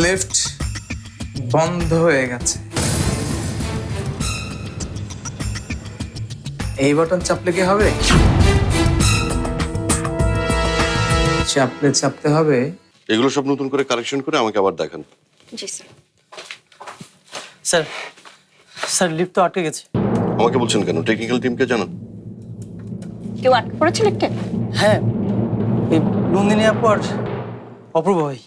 Lift বন্ধ হয়ে গেছে। এই বাটন চাপলে কি হবে? চাপলে চাপতে হবে। এগুলো সব নতুন করে কারেকশন করে আমাকে আবার দেখান। জি স্যার। স্যার স্যার লিফট তো আটকে গেছে। আমাকে বলছেন কেন? টেকনিক্যাল টিমকে জানান। কেউ আটকে পড়েছে লিফটে হ্যাঁ এই নন্দিনী আপু আর অপূর্ব ভাই।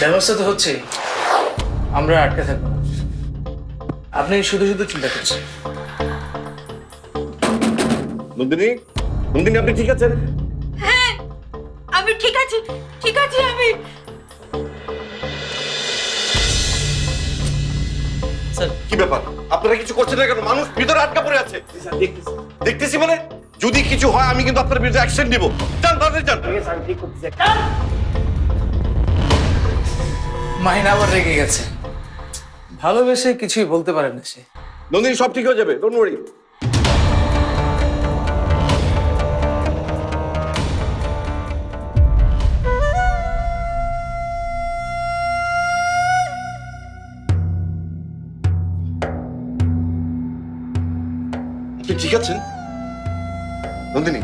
ব্যবস্থা তো হচ্ছে। আমরা আটকে থাকব। না আপনি শুধু শুধু চিন্তা করছেন। নন্দিনী নন্দিনী আপনি ঠিক আছেন? হ্যাঁ আমি ঠিক আছি ঠিক আছি আমি। স্যার। কি ব্যাপার? আপনারা কিছু করছেন না কেন? মানুষ ভিতরে আটকা পড়ে আছে। দেখতেছি। মানে? যদি কিছু হয় আমি কিন্তু আপনার বিরুদ্ধে অ্যাকশন নিব। যান তাড়াতাড়ি যান। মাহিনা আবার রেগে গেছে। ভালোবেসে কিছুই বলতে পারে না সে। নন্দিনী, সব ঠিক হয়ে যাবে ডোন্ট ওয়ারি ঠিক আছেন? নন্দিনী?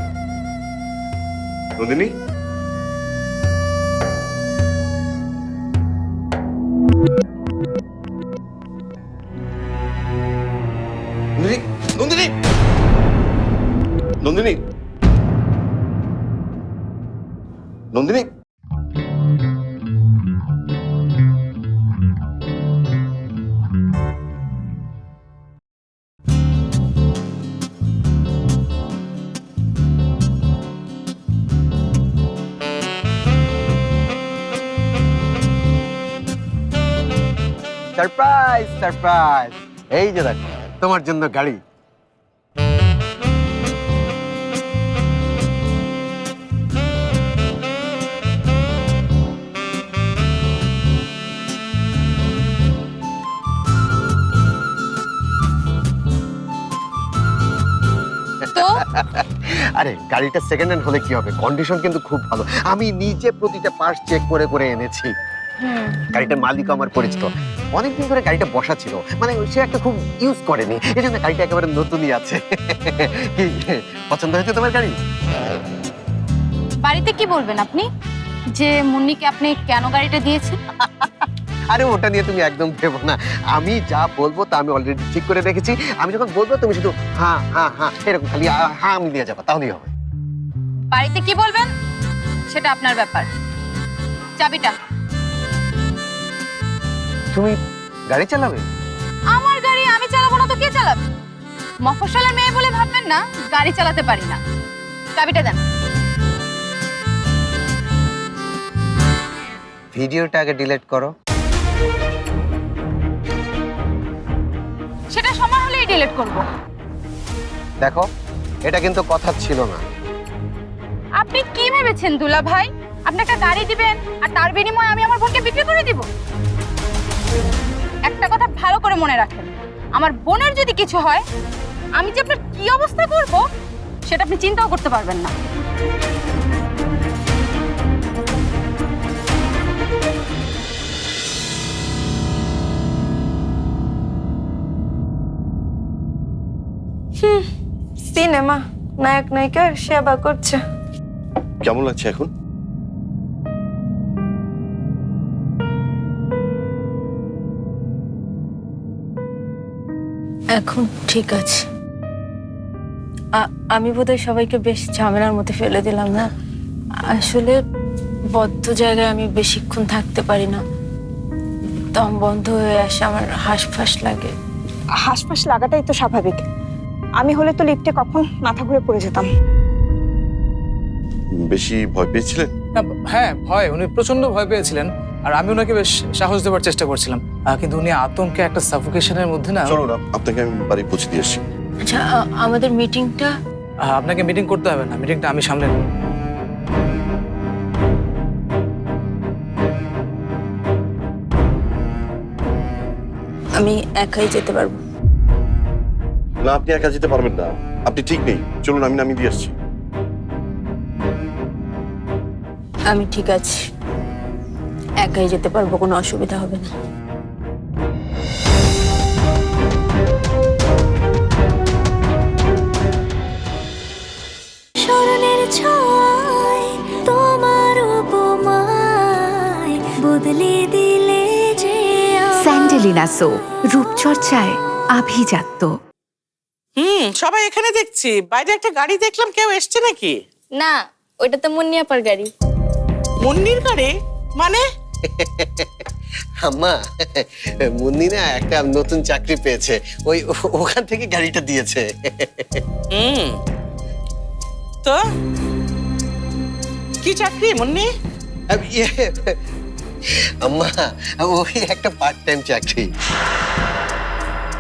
নন্দিনী? সারপ্রাইজ সারপ্রাইজ এই যে দেখো তোমার জন্য গাড়ি। আরে গাড়িটা সেকেন্ড হ্যান্ড হলে কি হবে? কন্ডিশন কিন্তু খুব ভালো। আমি নিজে প্রতিটা পার্টস চেক করে করে এনেছি। গাড়িটার মালিক আমার পরিচিত। অনেকদিন ধরে গাড়িটা বসা ছিল। মানে সে একটা খুব ইউজ করেনি। এই জন্য গাড়িটা একেবারে নতুনই আছে। কি পছন্দ হয়েছে তোমার গাড়ি? বাড়িতে কি বলবেন আপনি? যে মুন্নিকে আপনি কেন গাড়িটা দিয়েছেন? আরে ওটা নিয়ে তুমি একদম ভেবো না। আমি যা বলব তা আমি অলরেডি ঠিক করে রেখেছি। আমি যখন বলব তুমি শুধু হ্যাঁ হ্যাঁ হ্যাঁ এরকম খালি হ্যাঁ আমি দিয়ে যাব তাহলেই হবে। বাড়িতে কি বলবেন? সেটা আপনার ব্যাপার। চাবিটা। তুমি গাড়ি চালাবে? আমার গাড়ি আমি চালাবো না তো কে চালাবে? মফস্বলের মেয়ে বলে ভাববেন না গাড়ি চালাতে পারি না। চাবিটা দেন। ভিডিওটা আগে ডিলিট করো। সেটা সময় হলেই ডিলিট করব। দেখো এটা কিন্তু কথা ছিল না। আপনি কি ভেবেছেন দুলা ভাই আপনি একটা গাড়ি দিবেন আর তার বিনিময়ে আমি আমার বোনকে বিক্রি করে দিব? একটা কথা ভালো করে মনে রাখেন। আমার বোনের যদি কিছু হয় আমি যে আপনার কি অবস্থা করব সেটা আপনি চিন্তাও করতে পারবেন না। সিনেমা নায়ক নায়িকার সেবা করছে। কেমন লাগছে এখন? এখন ঠিক আছে। আমি বোধহয় সবাইকে বেশ ঝামেলার মধ্যে ফেলে দিলাম না? আসলে বদ্ধ জায়গায় আমি বেশিক্ষণ থাকতে পারি না। দম বন্ধ হয়ে আসে আমার হাঁসফাঁস লাগে। হাসপাস লাগাটাই তো স্বাভাবিক। আমি হলে তো লিফটে কখন মাথা ঘুরে পড়ে যেতাম। বেশি ভয় পেয়েছিলেন? হ্যাঁ ভয় উনি প্রচণ্ড ভয় পেয়েছিলেন। আর আমি ওনাকে বেশ সাহস দেওয়ার চেষ্টা করছিলাম। কিন্তু উনি আতঙ্কে একটা সাফোকেশনের মধ্যে না চলো না আপনাকে আমি বাড়ি পৌঁছে দিয়ে আসছি। আচ্ছা আমাদের মিটিংটা আপনাকে মিটিং করতে হবে না মিটিংটা আমি সামলে নেব। আমি একাই যেতে পারব। না আপনি একা যেতে পারবেন না। আপনি ঠিক নেই। চলুন আমি নামিয়ে দিয়ে আসছি। আমি ঠিক আছি। একাই যেতে পারব কোনো অসুবিধা হবে না। স্মরণের ছয় তোমার উপমায় বদলে দিলে যে স্যান্ডেলিনা সো রূপচর্চায় আভিজাত্য। হুম সবাই এখানে দেখছি। বাইরে একটা গাড়ি দেখলাম কেউ এসছে নাকি? না ওইটা তো মুন্নিয়াপার গাড়ি। মুন্নির গাড়ি? মানে? আম্মা মুন্নি না একটা নতুন চাকরি পেয়েছে। ওই ওখান থেকে গাড়িটা দিয়েছে। হুম। তো? কি চাকরি মুন্নি? ইয়ে, আম্মা ওই একটা পার্ট টাইম চাকরি।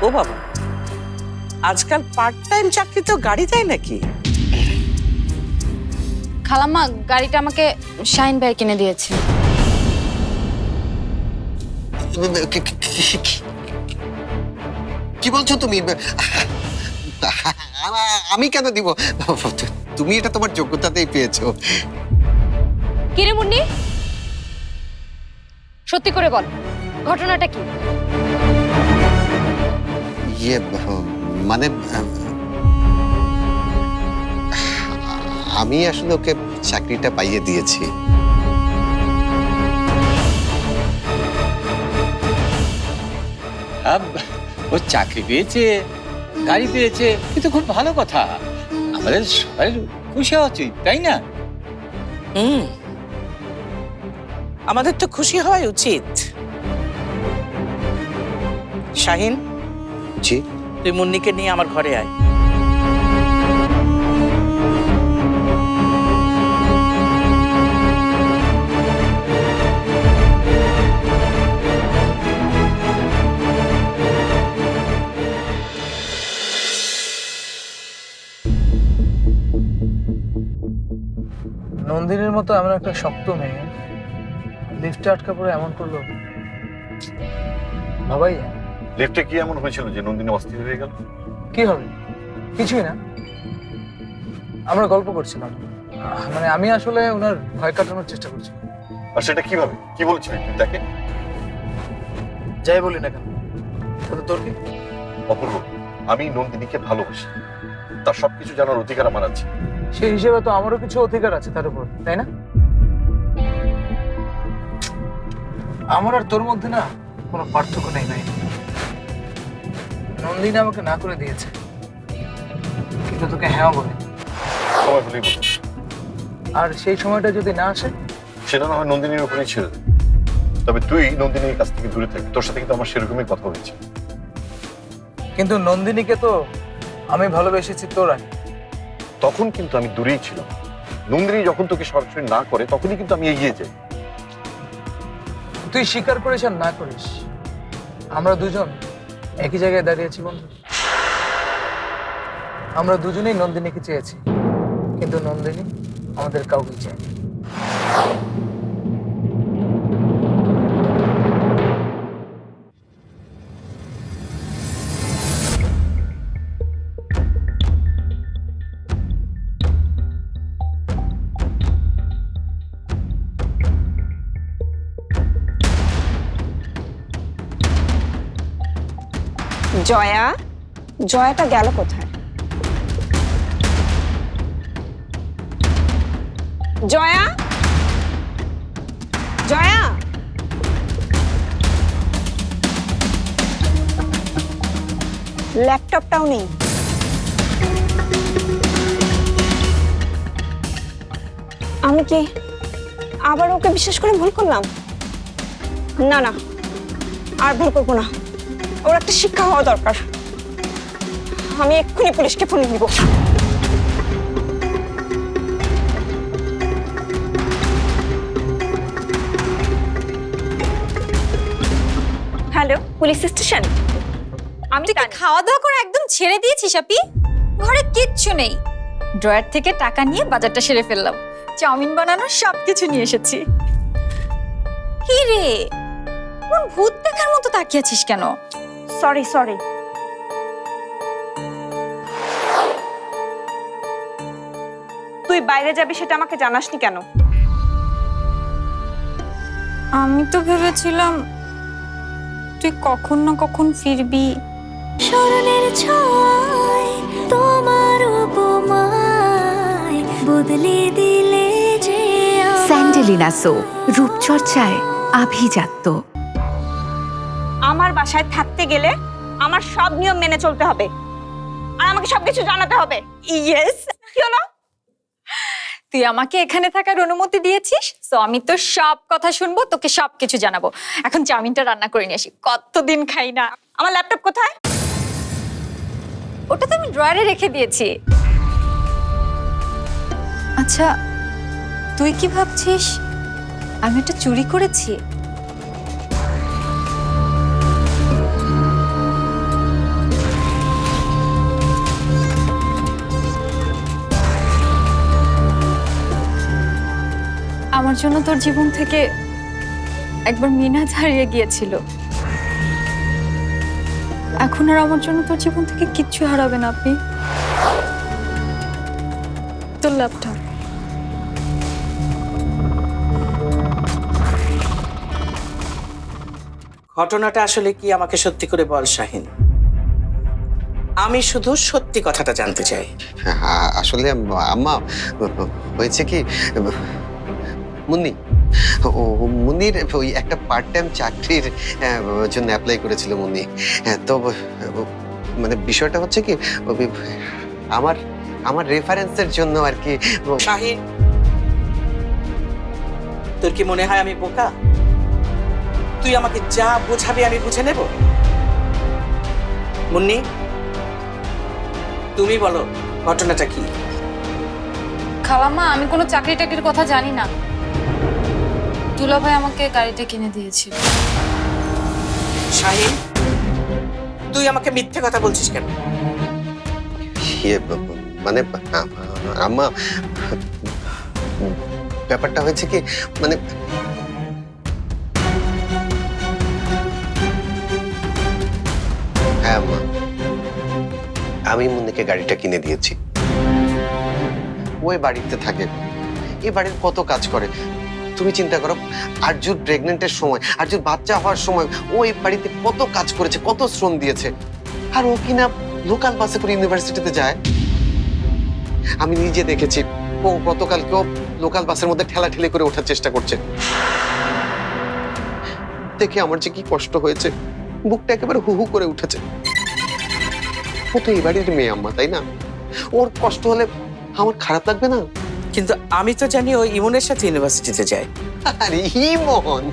ও বাবা আজকাল পার্ট টাইম চাকরি তো গাড়ি দেয় নাকি? খালাম্মা গাড়িটা আমাকে শাইন ভাই কিনে দিয়েছে। কি- বলছো তুমি? আমি কেন দিব? তুমি এটা তোমার যোগ্যতাতেই পেয়েছ। কিরে মুন্নি? সত্যি করে বল ঘটনাটা কি? ইয়ে মানে আমি আসলে ওকে চাকরিটা পাইয়ে দিয়েছি। ও চাকরি পেয়েছে গাড়ি পেয়েছে কিন্তু খুব ভালো কথা। আমাদের সবাই খুশি হওয়া উচিত তাই না? হুম। আমাদের তো খুশি হওয়াই উচিত। শাহিন জি? তুই মুন্নিকে নিয়ে আমার ঘরে আয়। মতো এমন একটা শক্ত মেয়ে লিফটে আটকা পড়ে এমন করল। ভাবাই লিফটে কি এমন হয়েছিল যে নন্দিনী অস্থির হয়ে গেল? কি হবে? কিছুই না। আমরা গল্প করছিলাম। মানে আমি আসলে ওনার ভয় কাটানোর চেষ্টা করছি আর সেটা কীভাবে? কি বলছিলেন তুই তাকে যাই বলি না কেন। তাহলে তোর কি? অপূর্ব আমি নন্দিনীকে ভালোবাসি। তার সবকিছু জানার অধিকার আমার আছে। সেই হিসেবে তো আমারও কিছু অধিকার আছে তার উপর তাই না? আমার আর তোর মধ্যে না কোনো পার্থক্য নেই নাই নন্দিনী আমাকে না করে দিয়েছে। কিন্তু তোকে হ্যাঁ বলে। সময় হলেই বলব আর সেই সময়টা যদি না আসে? সেটা না হয় নন্দিনীর উপরেই ছেড়ে দে তবে তুই নন্দিনীর কাছ থেকে দূরে থাকবি তোর সাথে কিন্তু আমার সেরকমই কথা হয়েছে। কিন্তু নন্দিনীকে তো আমি ভালোবেসেছি তোর আগে। তখন কিন্তু আমি দূরেই ছিলাম। নন্দিনী যখন তোকে সরাসরি না করে, তখনই কিন্তু আমি এগিয়ে যাই। তুই স্বীকার করিস আর না করিস, আমরা দুজন একই জায়গায় দাঁড়িয়েছি বন্ধু। আমরা দুজনেই নন্দিনীকে চেয়েছি, কিন্তু নন্দিনী আমাদের কাউকে চায় জয়া? জয়াটা গেল কোথায়? জয়া? জয়া? ল্যাপটপটাও নেই। আমি কি আবার ওকে বিশ্বাস করে ভুল করলাম? না না, আর ভুল করব না। ওর একটা শিক্ষা হওয়া দরকার। আমি এক্ষুনি পুলিশকে ফোন দিব। Hello police station? আমি তুই খাওয়া দাওয়া করে একদম ছেড়ে দিয়েছিস আপি? ঘরে কিচ্ছু নেই। ড্রয়ার থেকে টাকা নিয়ে বাজারটা সেরে ফেললাম। চাউমিন বানানোর সব কিছু নিয়ে এসেছি। কি রে? কোন ভূত দেখার মতো তাকিয়েছিস কেন? সরি সরি তুই বাইরে যাবি সেটা আমাকে জানাসনি কেন? আমি তো ভেবেছিলাম তুই কখন না কখন ফিরবি। স্মরণের ছয় তোমার উপমায় বদলে দিলে যে। স্যান্ডেলিনা সো রূপচর্চায় আভিজাত্য। আমার বাসায় থাকতে গেলে আমার সব নিয়ম মেনে চলতে হবে। আর আমাকে সবকিছু জানাতে হবে। ইয়েস কি হলো? তুই আমাকে এখানে থাকার অনুমতি দিয়েছিস? তো আমি তো সব কথা শুনব তোকে সব কিছু জানাব। এখন চাউমিনটা রান্না করে নিয়ে আসি। কতদিন খাই না। আমার ল্যাপটপ কোথায়? ওটা তো আমি ড্রয়ারে রেখে দিয়েছি। আচ্ছা তুই কি ভাবছিস? আমি এটা চুরি করেছি? আমার জন্য তোর জীবন থেকে একবার মিনাজ হারিয়ে গিয়েছিল। এখন আর আমার জন্য তোর জীবন থেকে কিচ্ছু হারাবে না আপনি। তোর ল্যাপটপ ঘটনাটা আসলে কি আমাকে সত্যি করে বল শাহিন? আমি শুধু সত্যি কথাটা জানতে চাই। আসলে আম্মা হয়েছে কি? মুন্নি? ও মুন্নির ওই একটা পার্ট টাইম চাকরির জন্য অ্যাপ্লাই করেছিল মুন্নি। হ্যাঁ, তো ও- মানে বিষয়টা হচ্ছে কি আমার আমার রেফারেন্সের জন্য আর কি শাহিন তোর কি মনে হয় আমি বোকা? তুই আমাকে যা বোঝাবি আমি বুঝে নেব? মুন্নি তুমি বলো ঘটনাটা কি? খালাম্মা আমি কোনো চাকরি টাকরির কথা জানি না। দুলা ভাই আমাকে গাড়িটা কিনে দিয়েছিল। শাহিন তুই আমাকে মিথ্যে কথা বলছিস কেন? ইয়ে, মানে আম্মা ব্যাপারটা হয়েছে কি মানে হ্যাঁ আম্মা আমি মুন্নিকে গাড়িটা কিনে দিয়েছি। ওই বাড়িতে থাকে। এই বাড়ির কত কাজ করে। তুমি চিন্তা করো আর্যুর প্রেগনেন্টের সময় আর্যুর বাচ্চা হওয়ার সময় ও এই বাড়িতে কত কাজ করেছে, কত শ্রম দিয়েছে। আর ও কিনা লোকাল বাসে করে ইউনিভার্সিটিতে যায়। আমি নিজে দেখেছি, ও গতকালকেও লোকাল বাসের মধ্যে ঠেলা ঠেলে করে ওঠার চেষ্টা করছে। দেখে আমার যে কি কষ্ট হয়েছে, বুকটা একেবারে হু হু করে উঠেছে। ও তো এই বাড়ির মেয়ে আম্মা, তাই না? ওর কষ্ট হলে আমার খারাপ লাগবে না? কিন্তু আমি তো জানি ও ইমনের সাথে ইউনিভার্সিটিতে যায়। আরে ইমন?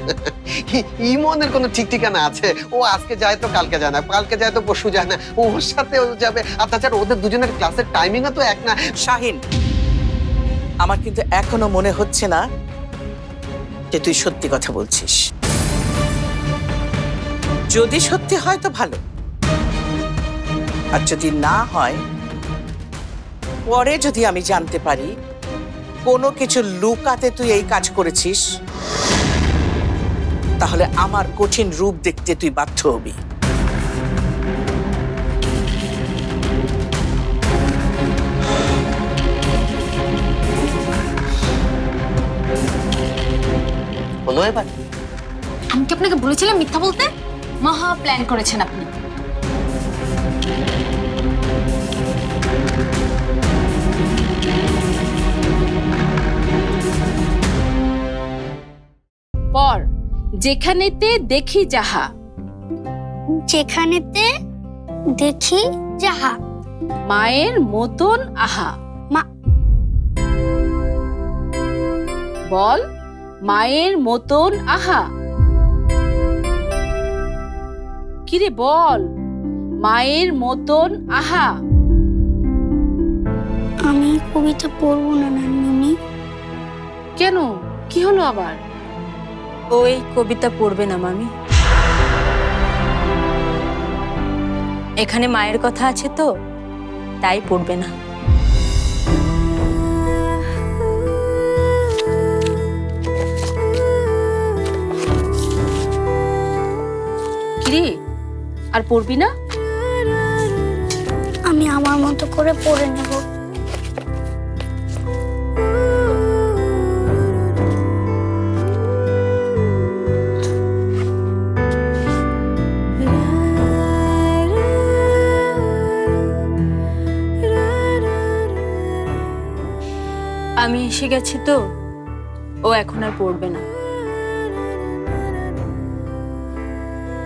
ইমনের কোনো ঠিক ঠিকানা আছে? ও আজকে যায় তো কালকে যায় না কালকে যায় তো পরশু যায় না ওর সাথে ও যাবে। আর তাছাড়া ওদের দুজনের ক্লাসের টাইমিংও তো এক না। শাহিন আমার কিন্তু এখনও মনে হচ্ছে না যে তুই সত্যি কথা বলছিস। যদি সত্যি হয় তো ভালো। আর যদি না হয় পরে যদি আমি জানতে পারি কোনো কিছু লুকাতে তুই এই কাজ করেছিস? তাহলে আমার কঠিন রূপ দেখতে তুই বাধ্য হবি। এবার। আমি কি আপনাকে বলেছিলাম মিথ্যা বলতে? মহা প্ল্যান করেছেন আপনি। পর যেখানেতে দেখি যাহা। যেখানেতে দেখি যাহা। মায়ের মতন আহা। মা- বল মায়ের মতন আহা। কিরে বল মায়ের মতন আহা। আমি কবিতা পড়ব না নান্নি কেন? কি হলো আবার? ওই কবিতা পড়বে না, মামি। এখানে মায়ের কথা আছে তো, তাই পড়বে না। আর পড়বি না? আমি আমার মতো করে পড়ে নেব। এসে গেছি তো। ও এখন আর পড়বে না।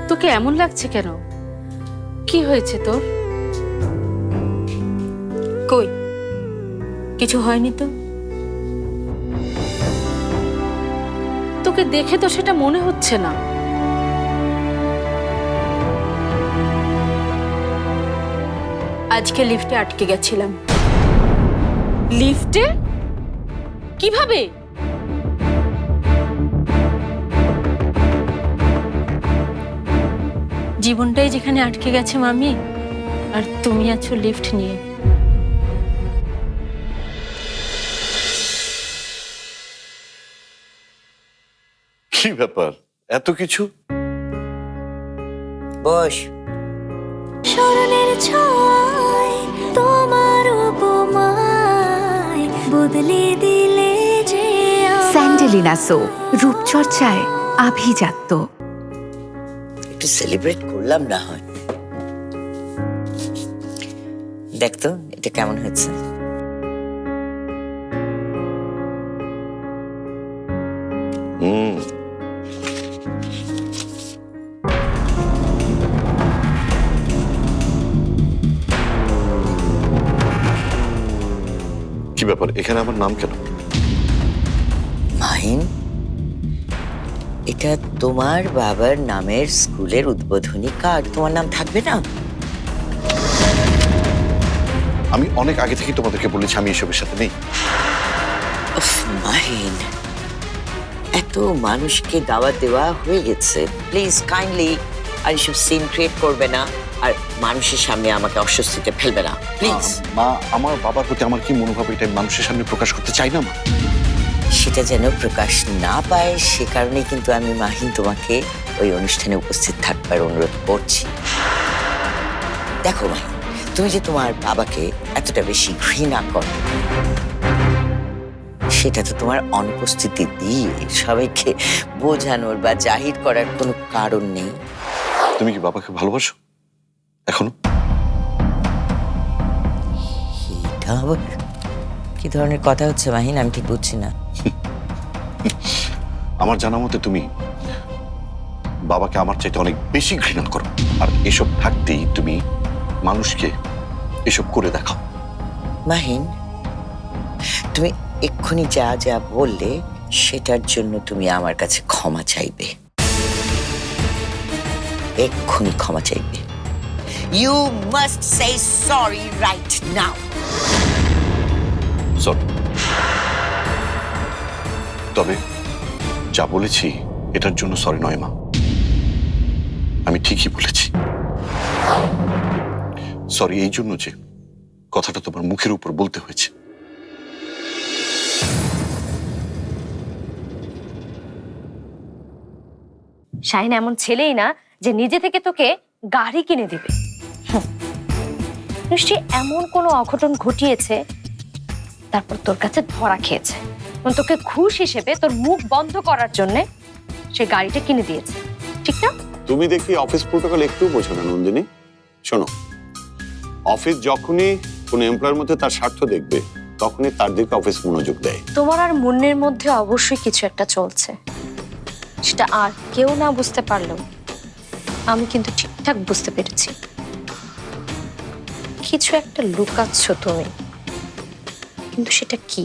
তোকে এমন লাগছে কেন? কি হয়েছে তোর? কই? কিছু হয়নি তো? তোকে দেখে তো সেটা মনে হচ্ছে না। আজকে লিফটে আটকে গেছিলাম। লিফটে? কীভাবে? জীবনটাই যেখানে আটকে গেছে মামি আর তুমি আছো লিফট নিয়ে। কি ব্যাপার? এত কিছু? বস। স্মরণের ছয় তোমার উপমায় বদলে দিলে স্যান্ডেলিনা সো রূপচর্চায় আভিজাত্য। একটু সেলিব্রেট করলাম না হয়। দেখতো এটা কেমন হয়েছে? হুম। কি ব্যাপার? এখানে আমার নাম কেন? তোমার বাবার নামের স্কুলের উদ্বোধনী কার্ড তোমার নাম থাকবে না? আমি অনেক আগে থেকেই তোমাদেরকে বলেছি আমি এসবের সাথে নেই। মাহিন এত মানুষকে দাওয়াত দেওয়া হয়ে গেছে। প্লিজ কাইন্ডলি আর এসব সিন ক্রিয়েট করবে না আর মানুষের সামনে আমাকে অস্বস্তিতে ফেলবে না। প্লিজ মা আমার বাবার প্রতি আমার কি মনোভাব? এটা মানুষের সামনে প্রকাশ করতে চাই না মা। সেটা যেন প্রকাশ না পায় সে কারণে কিন্তু আমি মাহিন তোমাকে ওই অনুষ্ঠানে উপস্থিত থাকবার অনুরোধ করছি। দেখো মাহিন তুমি যে তোমার বাবাকে এতটা বেশি ঘৃণা করো সেটা তো তোমার অনুপস্থিতি দিয়ে সবাইকে বোঝানোর বা জাহির করার কোনো কারণ নেই। তুমি কি বাবাকে ভালোবাসো? এখনও? এটা আবার কি ধরনের কথা হচ্ছে মাহিন? আমি ঠিক বুঝছি না। আমার জানা মতে তুমি বাবাকে আমার চাইতে অনেক বেশি ঘৃণা করো। আর এসব থাকতেই তুমি মানুষকে এসব করে দেখাও। মাহিন, তুমি এক্ষুনি যা যা বললে, সেটার জন্য তুমি আমার কাছে ক্ষমা চাইবে। এক্ষুনি ক্ষমা চাইবে। You must say sorry right now তবে যা বলেছি, এটার জন্য সরি নয় মা। আমি ঠিকই বলেছি। সরি এই জন্য যে কথাটা তোমার মুখের উপর বলতে হয়েছে। শাহিন এমন ছেলেই না যে নিজে থেকে তোকে গাড়ি কিনে দিবে। নিশ্চয়ই এমন কোনো অঘটন ঘটিয়েছে, তারপর তোর কাছে ধরা খেয়েছে। তোকে ঘুষ হিসেবে তোর মুখ বন্ধ করার জন্য সে গাড়িটা কিনে দিয়েছে। ঠিক না? তুমি দেখি অফিস প্রোটোকল একটু বোঝো না নন্দিনী। শোনো অফিস যখনই কোনো এমপ্লয়ের মধ্যে তার স্বার্থ দেখবে তখনই তার দিকে অফিস মনোযোগ দেয়। তোমার আর মনের মধ্যে অবশ্যই কিছু একটা চলছে। সেটা আর কেউ না বুঝতে পারলেও আমি কিন্তু ঠিকঠাক বুঝতে পেরেছি। কিছু একটা লুকাচ্ছ তুমি কিন্তু সেটা কি?